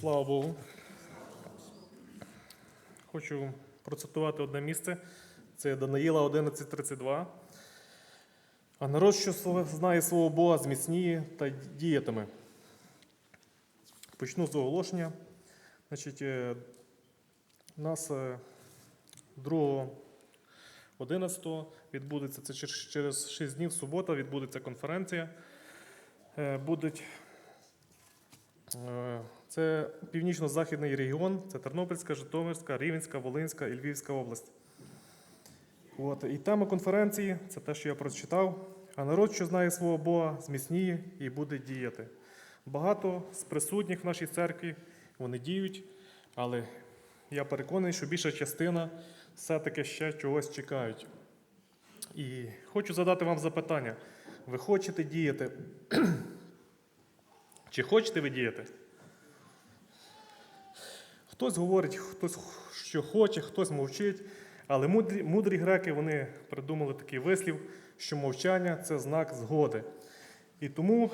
Слава Богу. Хочу процитувати одне місце. Це Даниїла 11.32. А народ, що знає свого Бога, зміцніє та діятиме. Почну з оголошення. Значить, е, у нас е, 2.11 відбудеться, це через- через 6 днів, субота, відбудеться конференція. Е, Будуть Е, Це північно-західний регіон, це Тернопільська, Житомирська, Рівненська, Волинська і Львівська область. От. І тема конференції це те, що я прочитав. А народ, що знає свого Бога, зміцніє і буде діяти. Багато з присутніх в нашій церкві вони діють, але я переконаний, що більша частина все-таки ще чогось чекають. І хочу задати вам запитання: ви хочете діяти? Чи хочете ви діяти? Хтось говорить, хтось що хоче, хтось мовчить. Але мудрі, мудрі греки вони придумали такий вислів, що мовчання це знак згоди. І тому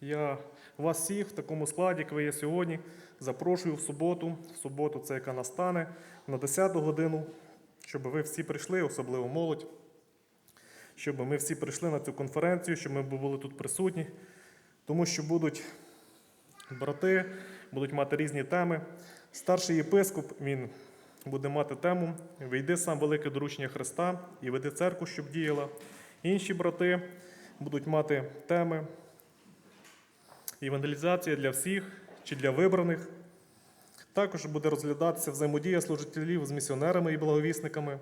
я вас всіх в такому складі, як ви є сьогодні, запрошую в суботу, в суботу, це яка настане, на 10 годину, щоб ви всі прийшли, особливо молодь, щоб ми всі прийшли на цю конференцію, щоб ми були тут присутні, тому що будуть брати, будуть мати різні теми. Старший єпископ він буде мати тему Вийди сам велике доручення Христа і веди церкву, щоб діяла. Інші брати будуть мати теми Евангелізація для всіх чи для вибраних. Також буде розглядатися взаємодія служителів з місіонерами і благовісниками.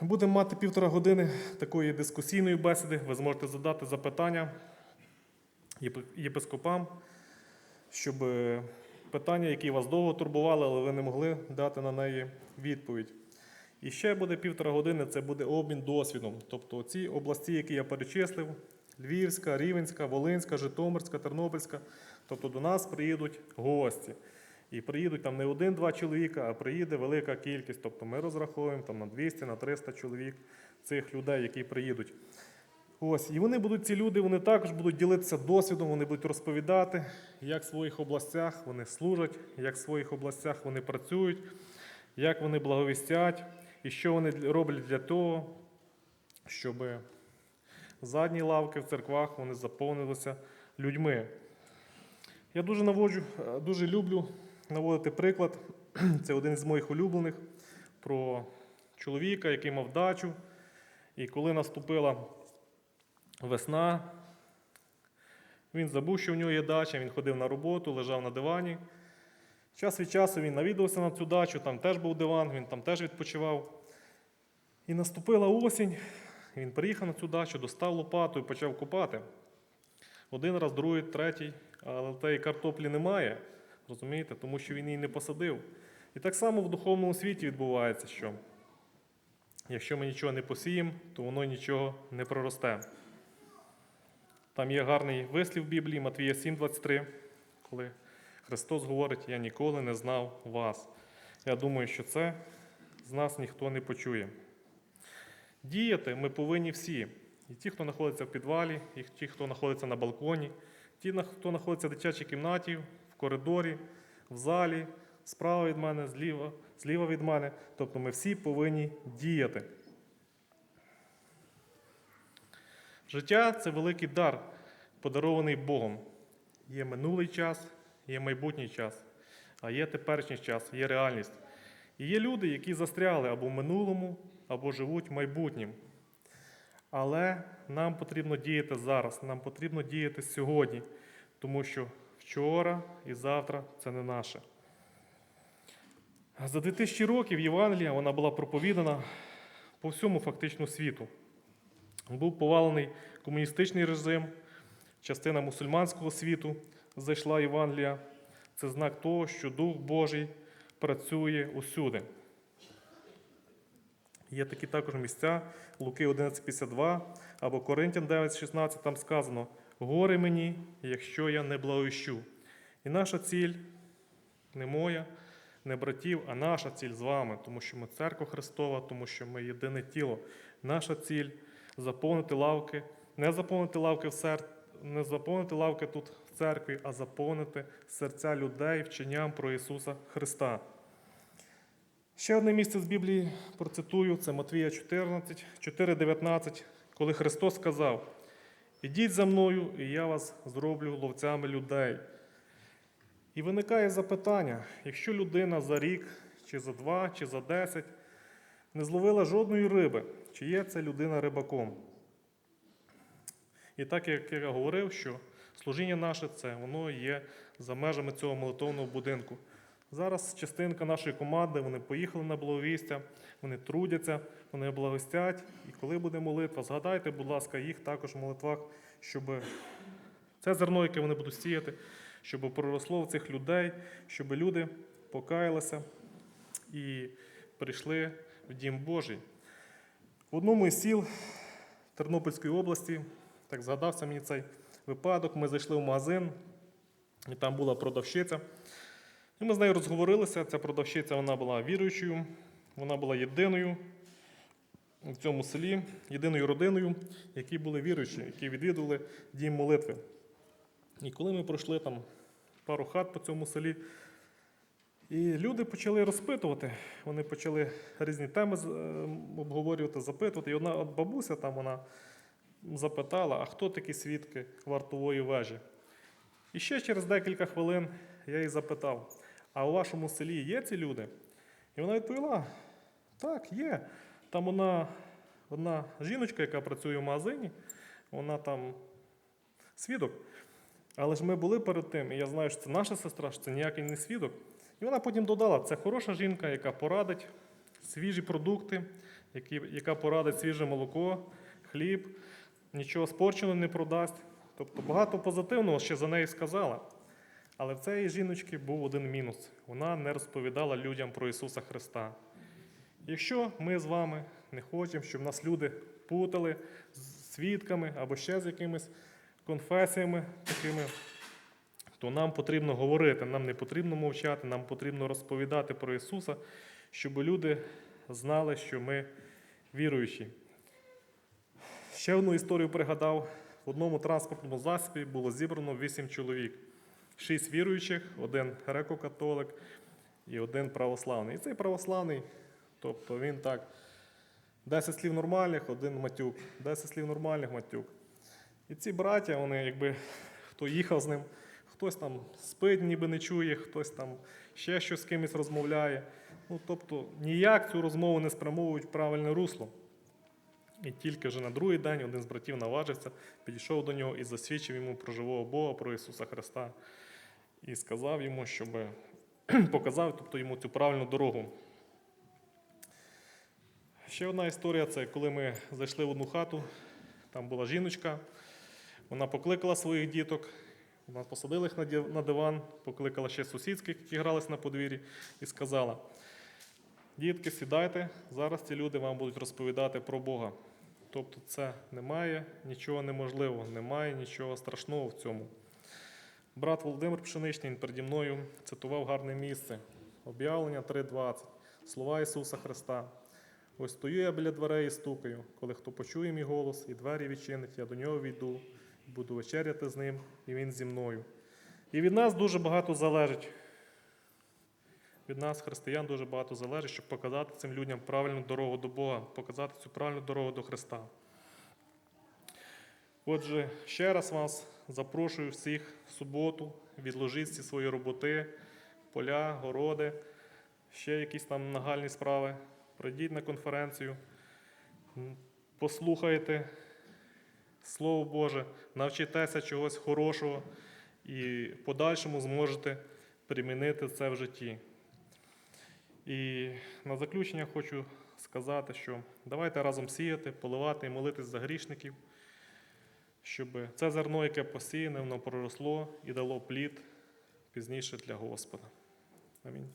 Будемо мати півтора години такої дискусійної бесіди. Ви зможете задати запитання єпископам, щоб е, питання, які вас довго турбували, але ви не могли дати на неї відповідь. І ще буде півтора години, це буде обмін досвідом. Тобто ці області, які я перечислив, Львівська, Рівенська, Волинська, Житомирська, Тернопільська, тобто до нас приїдуть гості. І приїдуть там не один-два чоловіка, а приїде велика кількість. Тобто ми розраховуємо там на 200, на 300 чоловік цих людей, які приїдуть. Ось, і вони будуть, ці люди, вони також будуть ділитися досвідом, вони будуть розповідати, як в своїх областях вони служать, як в своїх областях вони працюють, як вони благовістять, і що вони роблять для того, щоб задні лавки в церквах вони заповнилися людьми. Я дуже наводжу, дуже люблю наводити приклад. Це один з моїх улюблених про чоловіка, який мав дачу. І коли наступила весна, він забув, що в нього є дача, він ходив на роботу, лежав на дивані. Час від часу він навідувався на цю дачу, там теж був диван, він там теж відпочивав. І наступила осінь, він приїхав на цю дачу, достав лопату і почав копати. Один раз, другий, третій, але тієї картоплі немає, розумієте, тому що він її не посадив. І так само в духовному світі відбувається, що якщо ми нічого не посіємо, то воно нічого не проросте. Там є гарний вислів в Біблії Матвія 7,23, коли Христос говорить: Я ніколи не знав вас. Я думаю, що це з нас ніхто не почує. Діяти ми повинні всі. І ті, хто знаходиться в підвалі, і ті, хто знаходиться на балконі, ті, хто знаходиться в дитячій кімнаті, в коридорі, в залі, справа від мене, зліва, зліва від мене. Тобто ми всі повинні діяти. Життя це великий дар, подарований Богом. Є минулий час, є майбутній час, а є теперішній час, є реальність. І є люди, які застряли або в минулому, або живуть майбутнім. Але нам потрібно діяти зараз, нам потрібно діяти сьогодні, тому що вчора і завтра це не наше. За 2000 років Євангелія вона була проповідана по всьому фактично світу. Був повалений комуністичний режим, частина мусульманського світу зайшла Євангелія. Це знак того, що Дух Божий працює усюди. Є такі також місця, Луки 11.52 або Коринтян 9.16, там сказано: Горе мені, якщо я не благовіщу. І наша ціль не моя, не братів, а наша ціль з вами, тому що ми церква Христова, тому що ми єдине тіло. Наша ціль заповнити лавки, не заповнити лавки в серці, не заповнити лавки тут в церкві, а заповнити серця людей вченням про Ісуса Христа. Ще одне місце з Біблії процитую: це Матвія 14, 4,19, коли Христос сказав: Ідіть за мною, і я вас зроблю ловцями людей. І виникає запитання: якщо людина за рік, чи за два, чи за десять не зловила жодної риби, чи є ця людина рибаком? І так як я говорив, що служіння наше це воно є за межами цього молитовного будинку. Зараз частинка нашої команди, вони поїхали на благовістя, вони трудяться, вони благостять. І коли буде молитва, згадайте, будь ласка, їх також в молитвах, щоб це зерно, яке вони будуть сіяти, щоб проросло в цих людей, щоб люди покаялися і прийшли в Дім Божий. В одному із сіл Тернопільської області, так згадався мені цей випадок, ми зайшли в магазин, і там була продавщиця. І ми з нею розговорилися. Ця продавщиця вона була віруючою, вона була єдиною в цьому селі, єдиною родиною, які були віруючі, які відвідували дім молитви. І коли ми пройшли там пару хат по цьому селі, і люди почали розпитувати, вони почали різні теми е, обговорювати, запитувати. І одна от бабуся там вона запитала, а хто такі свідки вартової вежі? І ще через декілька хвилин я її запитав: а у вашому селі є ці люди? І вона відповіла: так, є. Там вона, одна жіночка, яка працює в магазині, вона там свідок. Але ж ми були перед тим, і я знаю, що це наша сестра, що це ніякий не свідок. І вона потім додала: це хороша жінка, яка порадить свіжі продукти, яка порадить свіже молоко, хліб, нічого спорченого не продасть. Тобто багато позитивного ще за неї сказала. Але в цієї жіночки був один мінус: вона не розповідала людям про Ісуса Христа. Якщо ми з вами не хочемо, щоб нас люди путали з свідками або ще з якимись конфесіями такими, то нам потрібно говорити, нам не потрібно мовчати, нам потрібно розповідати про Ісуса, щоб люди знали, що ми віруючі. Ще одну історію пригадав. В одному транспортному засобі було зібрано вісім чоловік. Шість віруючих, один греко-католик і один православний. І цей православний, тобто він так, 10 слів нормальних, один матюк, 10 слів нормальних матюк. І ці браття, вони якби хто їхав з ним, хтось там спить, ніби не чує, хтось там ще щось з кимось розмовляє. Ну, тобто ніяк цю розмову не спрямовують в правильне русло. І тільки вже на другий день один з братів наважився, підійшов до нього і засвідчив йому про живого Бога, про Ісуса Христа. І сказав йому, щоб показав тобто, йому цю правильну дорогу. Ще одна історія це коли ми зайшли в одну хату, там була жіночка, вона покликала своїх діток, вона посадила їх на диван, покликала ще сусідських, які грались на подвір'ї, і сказала: Дітки, сідайте, зараз ці люди вам будуть розповідати про Бога. Тобто, це немає нічого неможливого, немає нічого страшного в цьому. Брат Володимир Пшеничний він переді мною цитував гарне місце. Об'явлення 3.20, слова Ісуса Христа. Ось стою я біля дверей і стукаю. Коли хто почує мій голос і двері відчинить, я до нього війду, буду вечеряти з ним, і він зі мною. І від нас дуже багато залежить. Від нас, християн, дуже багато залежить, щоб показати цим людям правильну дорогу до Бога, показати цю правильну дорогу до Христа. Отже, ще раз вас запрошую всіх в суботу, відложіть всі свої роботи, поля, городи, ще якісь там нагальні справи. Прийдіть на конференцію, послухайте Слово Боже, навчитеся чогось хорошого і в подальшому зможете примінити це в житті. І на заключення хочу сказати, що давайте разом сіяти, поливати і молитись за грішників, щоб це зерно, яке посіяне, воно проросло і дало плід пізніше для Господа. Амінь.